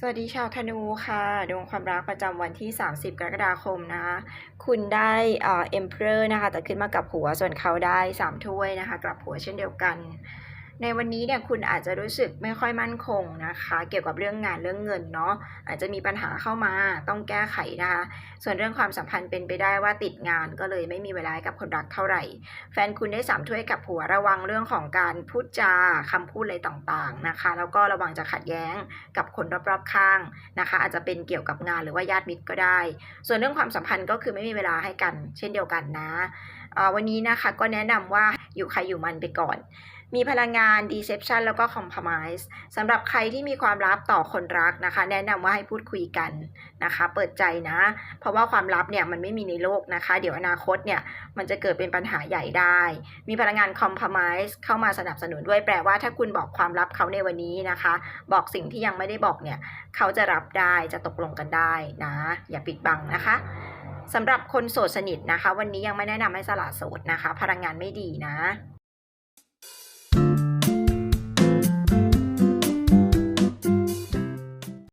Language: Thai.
สวัสดีชาวธนูค่ะ ดวงความรักประจำวันที่ 30 กรกฎาคมนะคะคุณได้เอ็มเพลอร์นะคะ แต่ขึ้นมากับหัวส่วนเขาได้ 3 ถ้วยนะคะ กลับหัวเช่นเดียวกัน ในวันนี้เนี่ยคุณอาจจะรู้สึกไม่ค่อยมั่นคงนะคะ เกี่ยวกับเรื่องงานเรื่องเงินเนาะอาจจะมีปัญหาเข้ามาต้องแก้ไขนะคะ ส่วนเรื่องความสัมพันธ์เป็นไปได้ว่าติดงานก็เลยไม่มีเวลาให้กับคนรักเท่าไหร่ แฟนคุณได้สามถ้วยกับหัวระวังเรื่องของการพูดจาคำพูดอะไรต่างๆนะคะ แล้วก็ระวังจะขัดแย้งกับคนรอบๆข้างนะคะ อาจจะเป็นเกี่ยวกับงานหรือว่าญาติมิตรก็ได้ ส่วนเรื่องความสัมพันธ์ก็คือไม่มีเวลาให้กัน เช่นเดียวกันนะวันนี้นะคะก็แนะนำว่าอยู่ใครอยู่มันไปก่อน มีพลังงาน deception แล้วก็ compromise สำหรับใครที่มีความลับต่อคนรักนะคะ แนะนำว่าให้พูดคุยกันนะคะ เปิดใจนะ เพราะว่าความลับเนี่ยมันไม่มีในโลกนะคะ เดี๋ยวอนาคตเนี่ยมันจะเกิดเป็นปัญหาใหญ่ได้ มีพลังงาน compromise เข้ามาสนับสนุนด้วยแปลว่าถ้าคุณบอกความลับเขาในวันนี้นะคะ บอกสิ่งที่ยังไม่ได้บอกเนี่ยเขาจะรับได้จะตกลงกันได้นะ อย่าปิดบังนะคะสำหรับคนโสดสนิทนะคะ วันนี้ยังไม่แนะนำให้สละโสดนะคะ พลังงานไม่ดีนะ